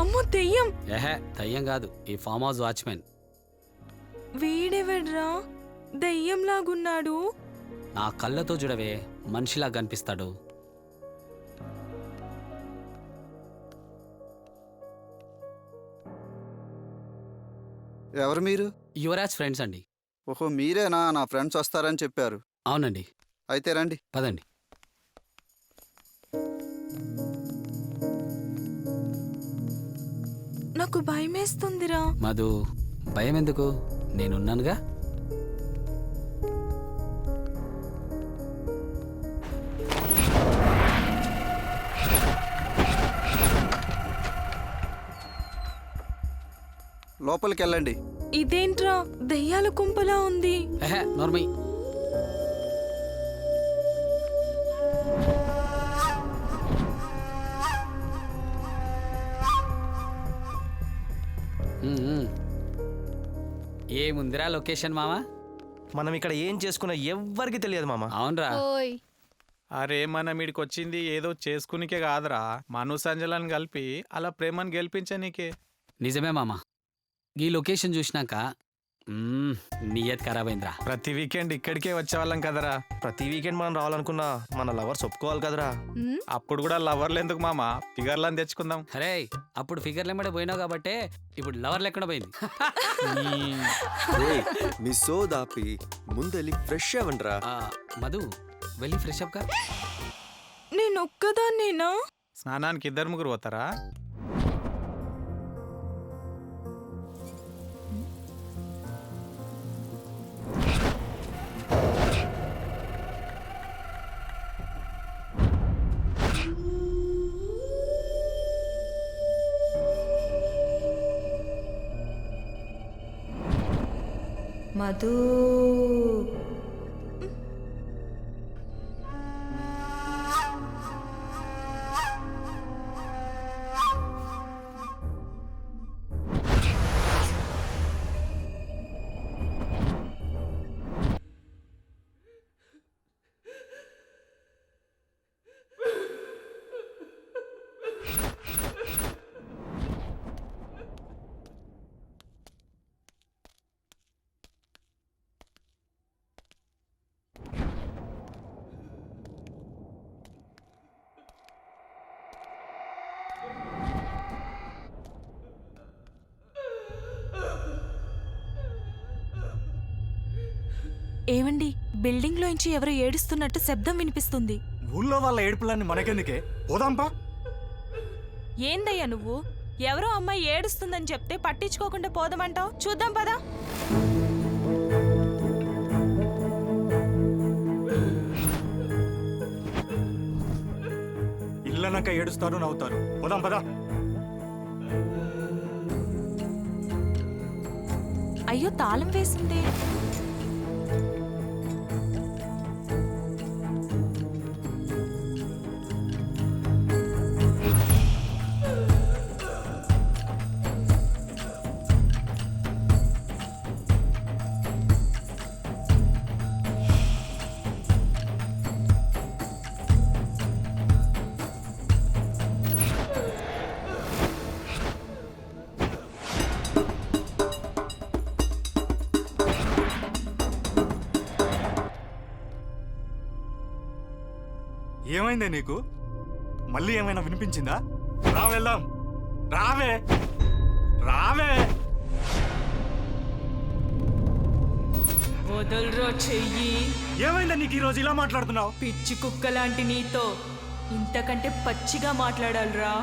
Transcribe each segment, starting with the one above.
అమ్మో దెయ్యం. ఏహే దయ్యం కాదు ఈ ఫామ్ హౌస్ వాచ్మెన్. వీడెవడ్రా? దెయ్యంలాగున్నాడు. నా కళ్ళతో చూడవే మనిషిలా కనిపిస్తాడు. ఎవరు మీరు? యువరాజ్ ఫ్రెండ్స్ అండి. ఓహో మీరేనా? నా ఫ్రెండ్స్ వస్తారని చెప్పారు. అవునండి. అయితే రండి. పదండి. నాకు భయమేస్తుందిరా. మధు భయం ఎందుకు నేనున్నానుగా? లోపలికి వెళ్ళండి ఇదేంట్రా? దెయ్యాల కుంపలా ఉంది. నోర్మై. ఏముందిరా లొకేషన్ మామా మనం ఇక్కడ ఏం చేసుకున్నా ఎవ్వరికి తెలియదు మామ. అవునరా. ఓయ్. అరే మనం ఈడికి వచ్చింది ఏదో చేసుకునికే కాదురా. మను సంజలను కలిపి అలా ప్రేమను గెలిపించనీకే నిజమే మామా. ఈ లొకేషన్ చూసినాక మ్మ్, నియత్ ఖరాబ్ అయిందిరా ప్రతి వీకెండ్ ఇక్కడికే వచ్చేవాళ్ళం కదరా. ప్రతి వీకెండ్ మనం రావాలనుకున్నా మన లవర్స్ ఒప్పుకోవాలి కదరా. అప్పుడు కూడా లవర్లు ఎందుకు మామ? ఫిగర్లను తెచ్చుకుందాం. అరే అప్పుడు ఫిగర్ లెమ్మడే పోయినావు కాబట్టే ఇప్పుడు లవర్ లెక్కడ పోయింది. ఏయ్, మీ సోదాపి ముందెళ్ళి ఫ్రెష్ అవ్వండిరా. ఆ, మధు వెళ్ళి ఫ్రెష్ అప్గా నేను ఒక్కదాన్నేనా స్నానానికి ఇద్దరు ముగ్గురు పోతారా? మధు ఏవండి బిల్డింగ్ లోంచి ఎవరో ఏడుస్తున్నట్టు శబ్దం వినిపిస్తుంది. ఊళ్ళో వాళ్ళ ఏడుపులన్నీ మనకెందుకే? పోదాంపా ఏందయ్యా నువ్వు? ఎవరో అమ్మాయి ఏడుస్తుందని చెప్తే పట్టించుకోకుండా పోదామంటావు? చూద్దాం పదా. ఇల్లనక ఏడుస్తారు నవ్వుతారు. పోదాం పదా. అయ్యో తాళం వేసిందే. ఏమైందే నీకు? మళ్ళీ ఏమైనా వినిపించిందా? రా వెళ్దాం. రావే. రావే. వదలరో చెయ్యి. ఏమైందా నీకు ఈరోజు ఇలా మాట్లాడుతున్నావు? పిచ్చి కుక్క లాంటి నీతో ఇంతకంటే పచ్చిగా మాట్లాడాలిరా.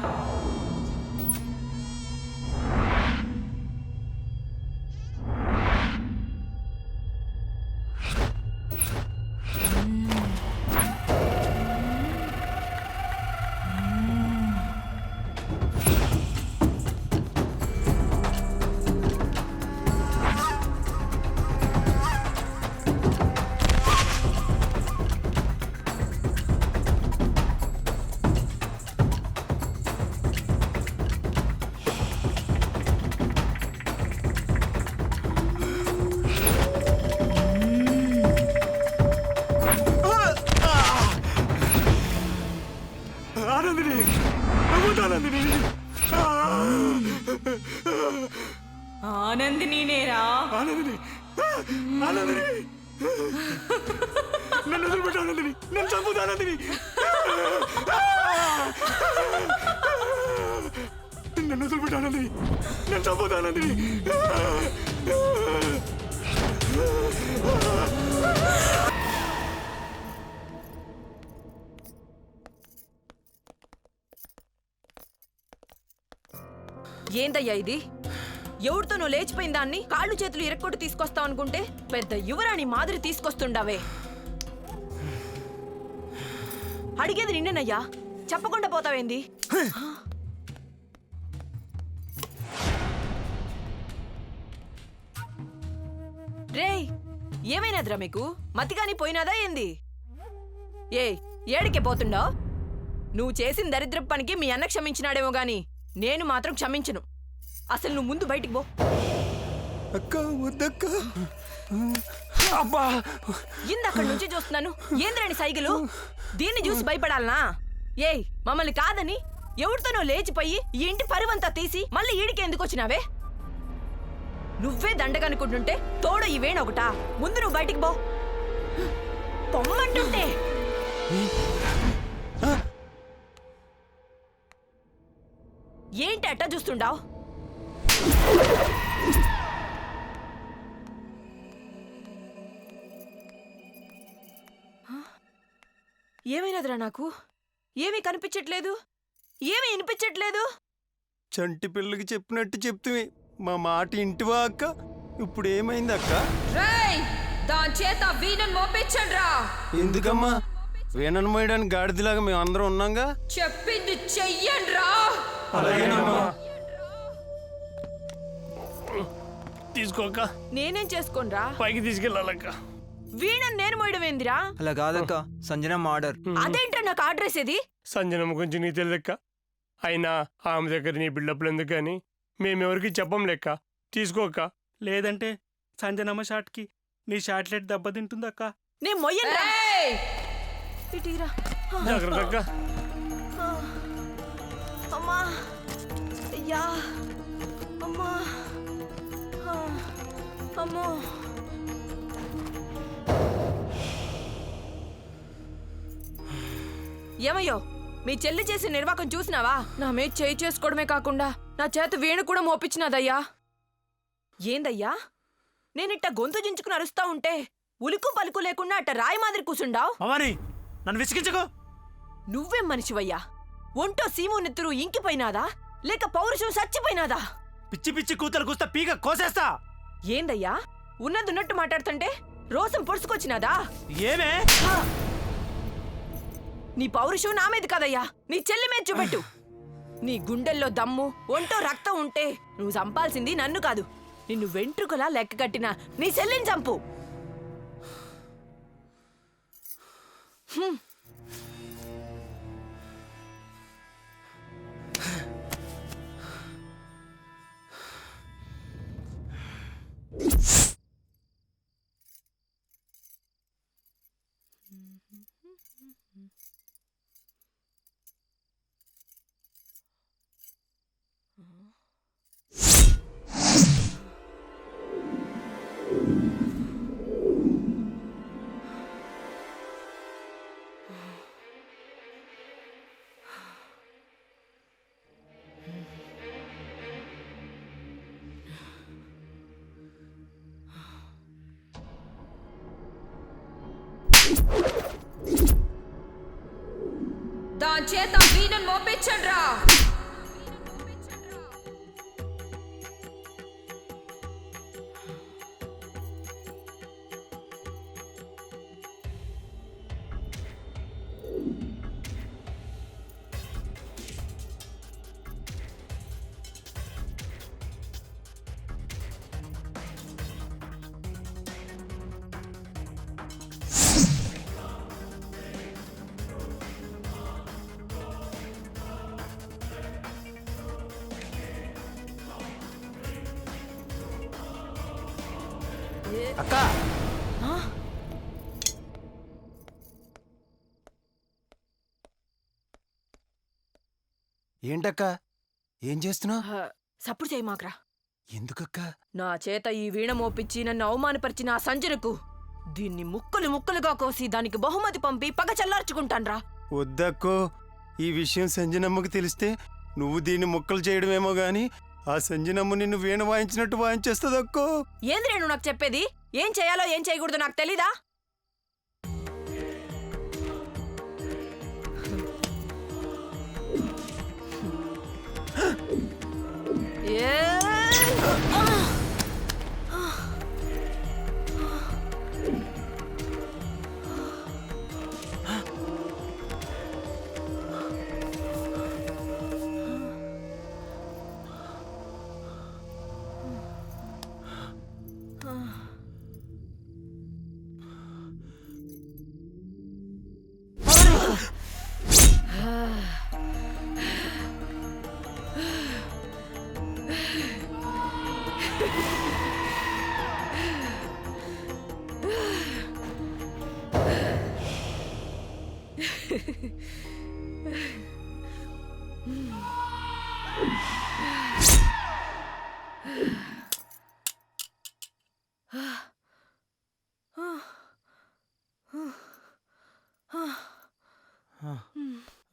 ఆనందిని నేరా ఆనందిని. ఆనందిని. నన్ను వదిలిపెట్టు ఆనందిని. నన్ను చంపుతా ఆనందిని. నన్ను వదిలిపెట్టు ఆనందిని. నన్ను చంపుతా ఆనందిని. ఏందయ్యా ఇది? ఎవరితో నువ్వు లేచిపోయిన దాన్ని కాళ్ళు చేతులు ఇరక్కొట్టు తీసుకొస్తావు అనుకుంటే పెద్ద యువరాణి మాదిరి తీసుకొస్తుండావే. అడిగేది నిన్నేనయ్యా. చెప్పకుండా పోతావేంది? రేయ్ ఏమైనాదిరా మీకు? మతిగాని పోయినాదా ఏంది? ఏ ఏడికే పోతుండో? నువ్వు చేసిన దరిద్ర పనికి మీ అన్న క్షమించినాడేమో గాని నేను మాత్రం క్షమించను. అసలు నువ్వు ముందు బయటికి పో. అక్క వద్దక్క. అబ్బా. ఇందక్కడి నుంచి చూస్తున్నాను. ఏంద్రని సైకిలు దీన్ని చూసి భయపడాలనా? ఏయ్ మమ్మల్ని కాదని ఎవరితోనో లేచిపోయి ఈ ఇంటి పరివంతా తీసి మళ్ళీ ఈడికి ఎందుకు వచ్చినావే? నువ్వే దండగనుకుంటుంటే తోడ ఇవేణ ఒకటా? ముందు నువ్వు బయటికి పో. పొమ్మంటుంటే. ఏంటి అట్టా చూస్తుండావు? ఏమైనదిరా నాకు? ఏమీ కనిపించట్లేదు? ఏమీ వినిపించట్లేదు? చంటి పిల్లకి చెప్పినట్టు చెప్తివి మా మాట ఇంటివా అక్క? ఇప్పుడు ఏమైంది అక్క? రేయ్ దాని చేత వీణను మోపించండ్రా. ఎందుకమ్మా? వీణను మోయడానికి గాడిదిలాగా మేము అందరం ఉన్నాంగా? చెప్పింది చెయ్యండ్రా. తీసుకోక. నేనేం చేసుకోనరా? పైకి తీసుకెళ్ళాలక్క. వీణను నేను మోయడం ఏందిరా అలా కాదక్క సంజన ఆర్డర్. అదేంట్రా నాకు అడ్రస్ ఇది సంజనమ్మ గురించి నీకు తెలియక్క అయినా ఆమె దగ్గర నీ బిల్డప్లు ఎందుకు కానీ మేమెవరికి చెప్పం లెక్క తీసుకోక. లేదంటే సంజనమ్మ షాట్కి నీ షాట్లెట్ దెబ్బతింటుందక్క. నేను మొయ్యను ఇటీరా. జాగ్రత్త అక్క అమ్మా. అయ్యా. అమ్మా. అమ్మో. ఏమయ్యో మీ చెల్లి చేసిన నిర్వాకం చూసినావా? నా మీద చేయి చేసుకోవడమే కాకుండా నా చేత వీణ కూడా మోపించినదయ్యా ఏందయ్యా? నేనిట్ట గొంతు జించుకుని అరుస్తా ఉంటే ఉలుకు పలుకు లేకుండా అట్ట రాయి మాదిరి కూసుండావు? భవాని నన్ను విసిగించకు. నువ్వేం మనిషివయ్యా? ఒంటో సీము నెత్తురు ఇంకిపోయినాదా? లేక పౌరుషం చచ్చిపోయినాదా పిచ్చి పిచ్చి కూతలు కూస్తా పీక కోసేస్తా. ఏందయ్యా? ఉన్నదున్నట్టు మాట్లాడుతుంటే రోసం పొడుచుకొచ్చినాదా ఏమే? నీ పౌరుషం నా మీద కదయ్యా. నీ చెల్లి మీద చూపెట్టు. నీ గుండెల్లో దమ్ము ఒంటో రక్తం ఉంటే నువ్వు చంపాల్సింది నన్ను కాదు. నిన్ను వెంట్రుకలా లెక్క కట్టిన నీ చెల్లిని చంపు. Mm-hmm. అక్క. ఏంటక్క? ఏం చేస్తున్నావు? సప్పుడు చేయి మాక్రా. ఎందుకక్క? నా చేత ఈ వీణ మోపించి నన్ను అవమానపరిచిన ఆ సంజనకు దీన్ని ముక్కలు ముక్కలుగా కోసి దానికి బహుమతి పంపి పగ చల్లార్చుకుంటాన్రా. వద్దక్కో ఈ విషయం సంజనమ్మకు తెలిస్తే నువ్వు దీన్ని ముక్కలు చేయడమేమో గాని ఆ సంజనమ్మ నిన్ను వీణ వాయించినట్టు వాయించేస్తుందక్కో ఏంది నేను నాకు చెప్పేది? ఏం చేయాలో ఏం చేయకూడదు నాకు తెలీదా?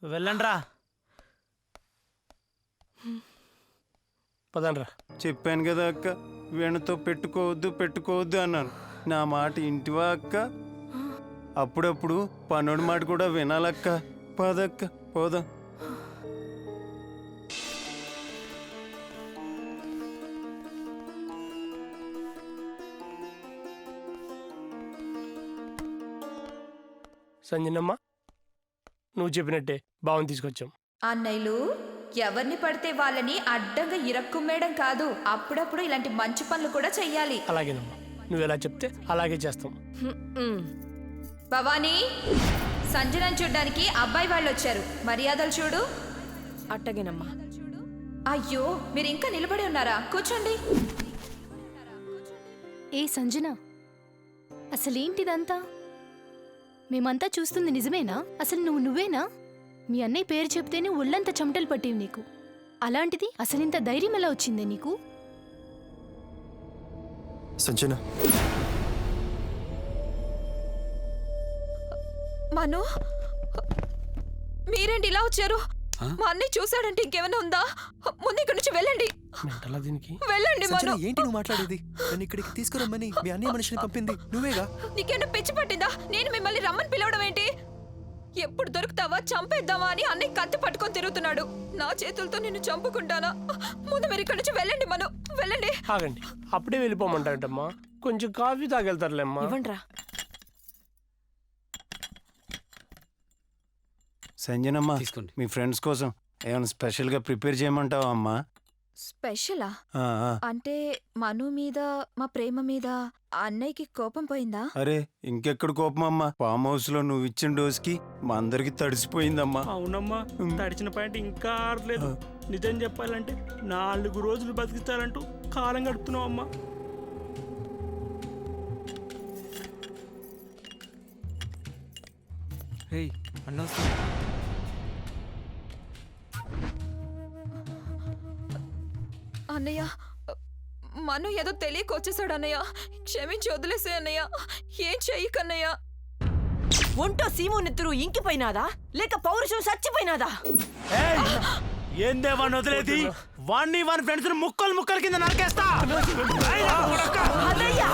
వెళ్ళండ్రా. పదండ్రా. చెప్పాను కదా అక్క వీణతో పెట్టుకోవద్దు పెట్టుకోవద్దు అన్నాను. నా మాట ఇంటివా అక్క? అప్పుడప్పుడు పన్నోడి మాట కూడా వినాలక్క. పదక్క పోదాం. సంజనమ్మ? నువ్వు చెప్పినట్టే బావని తీసుకొచ్చాం. అన్నయ్యలు ఎవరిని పడితే వాళ్ళని అడ్డంగా ఇరక్కుమ్మేయడం కాదు అప్పుడప్పుడు ఇలాంటి మంచి పనులు కూడా చెయ్యాలి. అలాగేనమ్మా. నువ్వు ఎలా చెప్తే అలాగే చేస్తాం. భవానీ సంజనం చూడ్డానికి అబ్బాయి వాళ్ళు వచ్చారు. మర్యాదలు చూడు. అట్టగేనమ్మా. అయ్యో మీరు ఇంకా నిలబడి ఉన్నారా? కూర్చోండి. ఏ సంజన అసలేంటిదంతా? మేమంతా చూస్తుంది నిజమేనా? అసలు నువ్వు నువ్వేనా? మీ అన్నయ్య పేరు చెప్తేనే ఒళ్ళంతా చెమటలు పట్టేవి నీకు. అలాంటిది అసలింత ధైర్యం ఎలా వచ్చిందే నీకు? సంజన మను మీరేంటి ఇలా వచ్చారు? మా అన్నయ్య చూశాడంటే ఇంకేమైనా ఉందా? ముందు ఇక్కడి నుంచి వెళ్ళండి. మెంటలా దీనికి? వెళ్ళండి మను. ఏంటి నువ్వు మాట్లాడేది? నన్ను ఇక్కడికి తీసుకురమ్మని మీ అన్నయ్య మనిషిని పంపింది. నువ్వేగా? నీకేంటో పిచ్చి పట్టిందా? నేను మిమ్మల్ని రమ్మని పిలవడం ఏంటి? ఎప్పుడు దొరుకుతావా? చంపేద్దామా అని అన్నయ్య కత్తి పట్టుకొని తిరుగుతున్నాడు. నా చేతులతో నిన్ను చంపుకుంటానా? ముందు మీరు ఇక్కడి నుంచి వెళ్ళండి మను. వెళ్ళండి. ఆగండి. అప్పుడే వెళ్ళిపోమంటారంటమ్మా. కొంచెం కాఫీ తాగెళ్తారులేమ్మా. ఇవ్వండ్రా. సంజనమ్మ తీసుకోండి. మీ ఫ్రెండ్స్ కోసం ఏమైనా స్పెషల్గా ప్రిపేర్ చేయమంటావా అమ్మా? స్పెషలా? ఆ, ఆ. అంటే మను మీద మా ప్రేమ మీద అన్నయ్యకి కోపం పోయిందా? అరే ఇంకెక్కడ కోపం అమ్మా ఫామ్ హౌస్లో నువ్వు ఇచ్చిన డోస్కి మా అందరికి తడిసిపోయిందమ్మా. అవునమ్మా తడిచిన పాయింట్ ఇంకా ఆరలేదు నిజం చెప్పాలంటే నాలుగు రోజులు బతికిస్తారంటూ కాలం గడుపుతున్నావు అమ్మా రేయ్ అన్న వస్తుంది. అన్నయ్య మను ఏదో తెలియక వచ్చేసాడు అన్నయ్య క్షమించి వదిలేసే అన్నయ్య ఏం చెయ్యకన్నయ్య ఒంటో సీము నెత్తురు ఇంకిపోయినాదా లేక పౌరుషం చచ్చిపోయినాదా ఏందే వాడిని వదిలేది వాడిని వాని ఫ్రెండ్స్ ముక్కలు ముక్కలు కింద నరికేస్తా అదయ్యా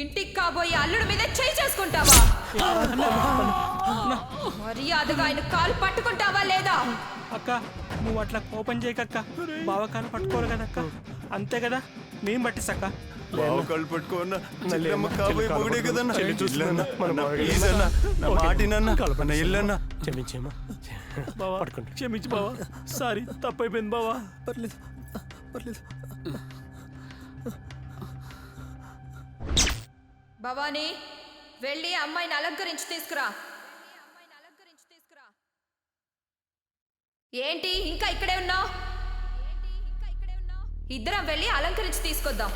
ఇంటికి కాబోయే అల్లుడి మీద చేయి చేసుకుంటావా? మర్యాదగా ఆయన కాలు పట్టుకుంటావా లేదా? అక్క నువ్వు అట్లా కోపం చేయకక్క. బావ కాలు పట్టుకోరు కదా అక్క అంతే కదా? మేం పట్టుకోన్నా చెల్లెమ్మ కాబోయే మొగుడే. కదన్నా? ప్లీజ్ అన్నా నా. మాటినన్నా ఎల్లన్నా క్షమించేమా బావా క్షమించు బావా. సారీ తప్పైపోయింది బావా. పర్లేదు పర్లేదు. భవానీ వెళ్ళి అమ్మాయిని అలంకరించి తీసుకురా. ఏంటి ఇంకా ఇక్కడే ఉన్నావు? ఇద్దరం వెళ్ళి అలంకరించి తీసుకొద్దాం.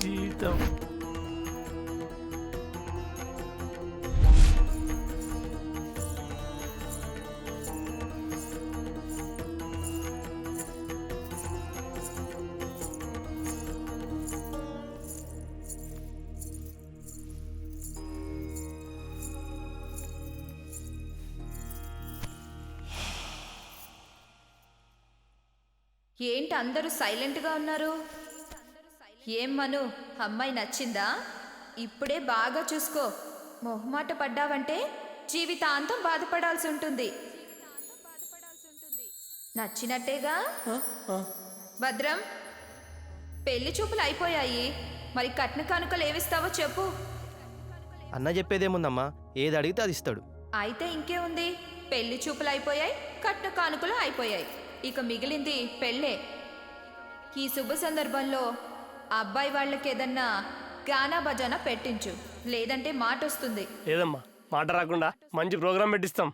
జీవితం. ఏంటి అందరూ సైలెంట్గా ఉన్నారు? ఏం మను అమ్మాయి నచ్చిందా? ఇప్పుడే బాగా చూసుకో. మొహమాట పడ్డావంటే జీవితాంతం బాధపడాల్సి ఉంటుంది. నచ్చినట్టేగా? భద్రం పెళ్ళి చూపులు అయిపోయాయి. మరి కట్న కానుకలు ఏవిస్తావో చెప్పు. అన్న చెప్పేదేముందమ్మా? ఏది అడిగితే అది ఇస్తాడు. అయితే ఇంకే ఉంది పెళ్ళి చూపులు అయిపోయాయి కట్న కానుకలు అయిపోయాయి. ఇక మిగిలింది పెళ్ళే. ఈ శుభ సందర్భంలో అబ్బాయి వాళ్ళకి ఏదన్నా గానా భజన పెట్టించు. లేదంటే మాట వస్తుంది లేదమ్మా మాట రాకుండా మంచి ప్రోగ్రాం పెట్టిస్తాం.